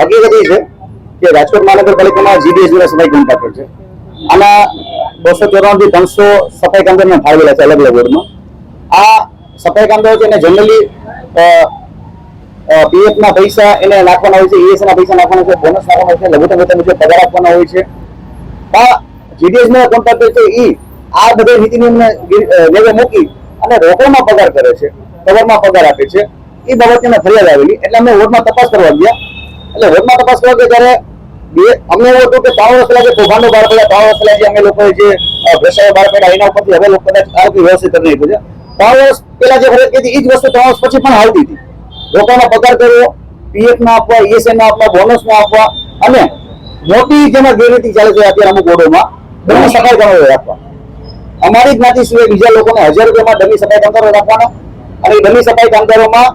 હકીકત એ છે કે રાજકોટ મહાનગરપાલિકામાં જીડીએસ દ્વારા સફાઈ કોન્ટ્રાક્ટર છે. આના બસો ચોરાણું થી ત્રણસો સફાઈ કામદારને ફાળવેલા છે અલગ અલગ વોર્ડમાં. આ સફાઈ કામદારો છે એને જનરલી પીએફ ના પૈસા એને નાખવાના હોય છે ઈએસ ના પૈસા નાખવાના છે બોનસ નાખવાના હોય છે, લઘુત્તમ વેતન મુજબ પગાર આપવાના હોય છે. આ જીડીએસ ના કોન્ટ્રાક્ટર છે એ આ બધા નીતિ નિયમને લેવે મૂકી અને રોકડમાં પગાર કરે છે, કવરમાં પગાર આપે છે. એ બાબતે ફરિયાદ આવેલી. એટલે અમે વોર્ડમાં તપાસ કરવા ગયા. એટલે વોર્ડમાં તપાસ કરવા કે ત્યારે અમને એવું હતું કે ત્રણ વર્ષ લાગે કૌભાંડો બહાર પડ્યા, ત્રણ વર્ષ લાગે અમે લોકોએ જે ભ્રષ્ટાચાર બહાર પડ્યા, એના ઉપરથી હવે લોકો કદાચ આ વખતે વ્યવસ્થિત કરી નાખ્યું છે. વર્ષ પહેલા જે ફરજ હતી એ જ વસ્તુ ત્રણ વર્ષ પછી પણ આવતી હતી. લોકોનો પગાર કર્યો પીએફ ના આપવા ઈએસએ ના આપવા બોનસ ના આપવા, અને મોટી જેમાં ગેરરીતિ ચાલે છે અત્યારે અમુક બોર્ડોમાં ડમી સફાઈ કામદારો રાખવા. અમારી જ્ઞાતિ સિવાય બીજા લોકોને હજાર રૂપિયામાં ડમી સફાઈ કામદારો રાખવાના અને ડમી સફાઈ કામદારોમાં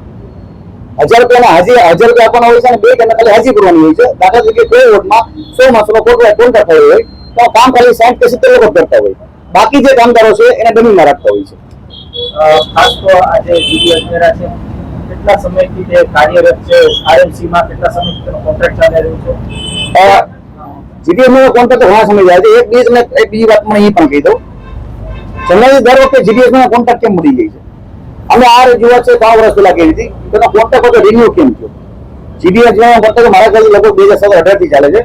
હજાર રૂપિયાના હાજી હજાર રૂપિયા આપવાના હોય છે અને બે ટકા ખાલી હાજી ભરવાની હોય છે. દાખલા તરીકે કોઈ વોટમાં સો માણસોનો કોન્ટ્રાક્ટ કોન્ટ્રાક્ટ થયો હોય તો કામ ખાલી સાઠ કે સિત્તેર લોકો કરતા હોય. બાકી જે કામદારો છે એને ડમીમાં રાખતા હોય છે. ખાસ તો આજે જીડી અજમેરા છે કેટલા સમયથી તે કાર્યરત છે? આરએમસીમાં કેટલા સમયથી તેનો કોન્ટ્રાક્ટ ચાલી રહ્યો છે? જીડીએમ નો કોન્ટ્રાક્ટ ઘણા સમય જાય છે. એક બીજી એક બીજી વાત મને એ પણ કહી દઉં. સમય દર વખતે જીડીએસ નો કોન્ટ્રાક્ટ કેમ મળી જાય છે? અમે આ રજૂઆત છે, ત્રણ વર્ષ પહેલા કરી હતી તેનો કોન્ટ્રાક્ટ હતો રિન્યુ કેમ થયો? જીડીએસ નો કોન્ટ્રાક્ટ મારા ઘરે લગભગ બે હજાર સત્તર અઢારથી ચાલે છે.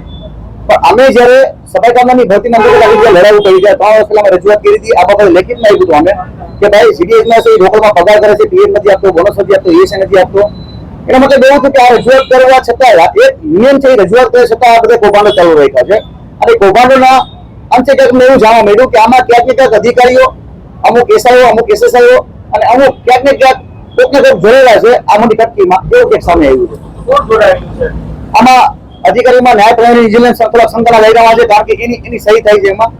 પણ અમે જ્યારે સફાઈ કામદારની ભરતી રીતે લડાવું કરી છે ત્રણ વર્ષ પહેલા અમે રજૂઆત કરી હતી, આ બાબતે લેખિતમાં આવ્યું હતું અમે કે ભાઈ જીડીએસ ના છે એ રોકડમાં પગાર કરે છે પીએમ નથી આપતો બોનસ નથી આપતો એસ નથી આપતો. એના મતલબ એવું હતું કે આ રજૂઆત કરવા છતાં એક નિયમ છે, એ રજૂઆત કરે છતાં આ બધા કૌભાંડો ચાલુ રાખ્યા છે. અને કૌભાંડોના અંતે ક્યાંક એવું જાણવા મળ્યું કે આમાં ક્યાંક ને ક્યાંક અધિકારીઓ, અમુક એસઆઈઓ અમુક એસએસઆઈઓ અને અમુક ક્યાંક ને ક્યાંક કોઈક ને કોઈક જોડેલા છે આ મોટી કટકીમાં એવું કંઈક સામે આવ્યું છે. આમાં અધિકારીમાં ન્યાય પ્રણાલી વિજિલન્સ થોડા લઈ રહ્યા છે કારણ કે એની એની સહી થાય છે એમાં.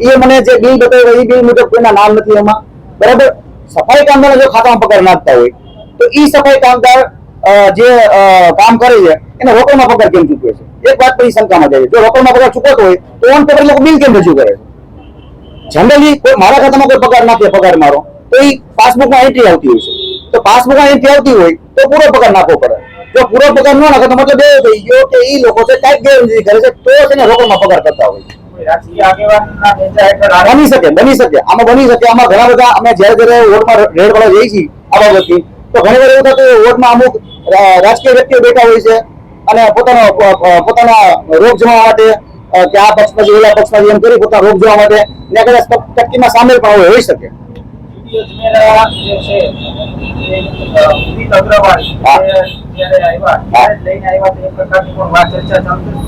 એ મને જે બિલ બતાવ્યું એ બિલ મુજબ કોઈના નામ નથી એમાં. બરાબર? સફાઈ કામદાર જો ખાતામાં પગાર નાખતા હોય તો એ સફાઈ કામદાર જે કામ કરે છે એને રોકડમાં પગાર કેમ ચૂકવે છે? એક વાત પછી શંકામાં જાય જો રોકડમાં પગાર ચૂકવતો હોય તો ઓન પેપર લોકો બિલ કેમ રજૂ કરે છે? જનરલી કોઈ મારા ખાતામાં કોઈ પગાર નાખે પગાર મારો. તો એ પાસબુકમાં એન્ટ્રી આવતી હોય છે. તો પાસબુકમાં એન્ટ્રી આવતી હોય તો પૂરો પગાર નાખવો પડે. જો પૂરો પગાર ન નાખે તો મતલબ એવો થઈ ગયો કે એ લોકો છે કાંઈક ગેરરીતિ કરે છે તો તેને રોકડમાં પગાર કરતા હોય. બની શકે બની શકે. આમાં બની શકે આમાં ઘણા બધા અમે જ્યારે જ્યારે વોટમાં રેડ વાળા જઈએ છીએ આ બાબતથી તો ઘણી વાર એવું થતું વોર્ડમાં અમુક રાજકીય વ્યક્તિઓ બેઠા હોય છે અને પોતાનો પોતાના રોગ જોવા માટે કે આ પક્ષમાંથી ઓલા પક્ષમાંથી એમ કરી પોતાના રોગ જોવા માટે ને કદાચ ટક્કીમાં સામેલ પણ હોય શકે.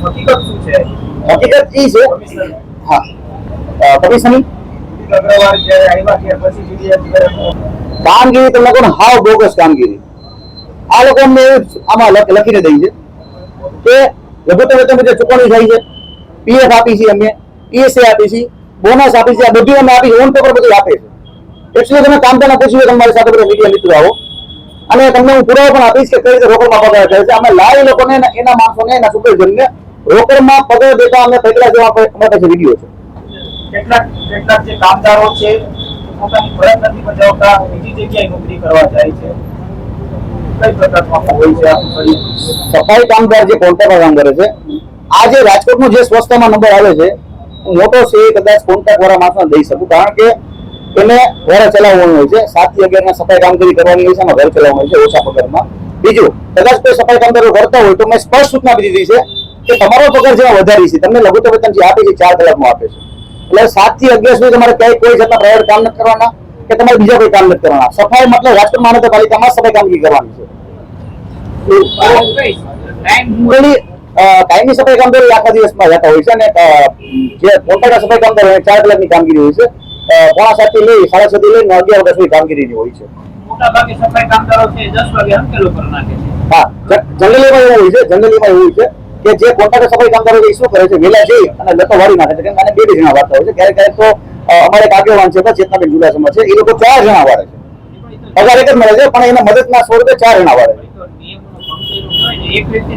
હકીકત શું છે હકીકત એ છે કમિશનર હા અ, કમિશનની ઉદિત અગ્રવાલ જ્યારે આવ્યા ત્યાર પછી જીડી અજમેરા કામગીરી તમે કહો ને હાવ બોગસ કામગીરી આ લોકો અમને એવું જ આમાં લખ- લખીને દઈ છે કે લઘુત્તમ વેતન મુજબ ચૂકવણી થાય છે પીએફ આપી છે અમે ઈએસએ આપી છે બોનસ આપી છે આ બધું અમે આપી છે ઓન પેપર બધું આપે છે એકચ્યુઅલી તમે કામદારને પૂછ્યું કે તમારી સાથે બધા મીડિયા મિત્રો આવો. અને તમને હું પુરાવો પણ આપીશ કે કઈ રીતે રોકડમાં પગાર કરે છે. અમે લાઈવ લોકોને એના માણસોને એના સુપરવિઝનને રોકડમાં પગાર દેતા અમે પૈકલા જેવા અમારી પાસે વીડિયો છે. કેટલાક કેટલાક જે કામદારો છે પોતાની ફરજ નથી બજાવતા બીજી જગ્યાએ નોકરી કરવા જાય છે. કઈ પ્રકારનું હોય છે સફાઈ કામદાર જે કોન્ટ્રાક્ટર કામ કરે છે આ જે રાજકોટનો જે સ્વસ્થમાં નંબર આવે છે હું મોટો છે એ કદાચ કોન્ટ્રાક્ટ વાળા માણસને દઈ શકું. કારણ કે એને ઘરે ચલાવવાનું હોય છે. સાતથી અગિયાર ના સફાઈ કામગીરી કરવાની હોય છે, એમાં ઘર ચલાવવાનું હોય છે, ઓછા પગારમાં. બીજું, કદાચ કોઈ સફાઈ કામદારો કરતા હોય તો મેં સ્પષ્ટ સૂચના આપી દીધી છે કે તમારો પગાર જેમાં વધારી છે. તમને લઘુત્તમ વેતન જે આપે છે, ચાર કલાકમાં આપે છે. એટલે સાતથી અગિયાર સુધી તમારે ક્યાંય કોઈ જતા પ્રાઇવેટ કામ નથી કરવાના કે તમારે બીજા કોઈ કામ નથી કરવાના. સફાઈ મતલબ રાજકોટ મહાનગરપાલિકામાં સફાઈ કામગીરી કરવાની છે. કાયમી સફાઈ કામદારો આખા દિવસમાં જતા હોય છે અને જે કોન્ટ્રાક્ટર સફાઈ કામદારો હોય, ચાર કલાકની કામગીરી હોય છે. પોણા સાતથી લઈ સાડા છ થી લઈને અગિયાર વાગ્યા સુધી કામગીરીની હોય છે. મોટા સફાઈ કામદારો છે દસ વાગે અંકેલો કરી નાખે છે. હા જનરલીમાં એવું હોય છે જંગલીમાં એવું છે કે જે કોન્ટ્રાક્ટર સફાઈ કામદારો છે શું કરે છે? જઈ અને લતો વાળી નાખે છે. કેમ કે બે બે જણા વાળતા હોય છે. ક્યારેક ક્યારેક તો અમારે એક આગેવાન છે ચેતનાબેન જુલાસમાં છે. એ લોકો ચાર જણા વાળે છે. પગાર એક જ મળે છે પણ એના મદદના સ્વરૂપે ચાર જણા વાળે છે. એક વ્યક્તિ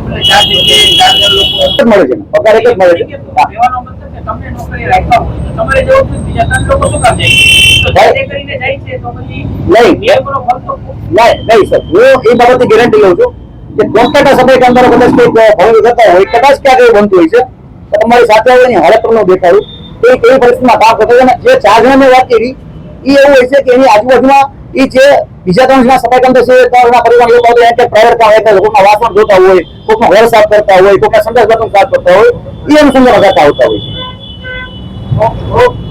મળે છે પગાર એક જ મળે છે. કે તમને નોકરી રાખ્યા હોય તમારે જવું જ બીજા ત્રણ લોકો શું કામ જાય? તો ભાઈ. જાતે કરીને જાય છે તો પછી નહીં. નિયમોનો ભંગ તો નહીં નહીં સર. હું એ બાબતની ગેરંટી લઉં છું કે કદાચ કંઈક ભંગ કરતા હોય કદાચ ક્યાંક એવું બનતું હોય છે તો તમારી સાથે આવે એની હાલત તમને દેખાડું. એ કેવી પરિસ્થિતિમાં કામ કરતો અને જે ચાર મેં વાત કરી એ એવું હોય છે કે એની આજુબાજુમાં એ જે બીજા ત્રણ જણા સફાઈ કામ છે ત્રણ પરિવાર લોકો હોય એટલે પ્રાઇવેટ કામ એટલે કોઈના વાસણ ધોતા હોય કોઈના ઘર સાફ કરતા હોય કોઈના બાથરૂમ સાફ કરતા હોય એ અનુસંધાન કરતા આવતા હોય છે તો- તો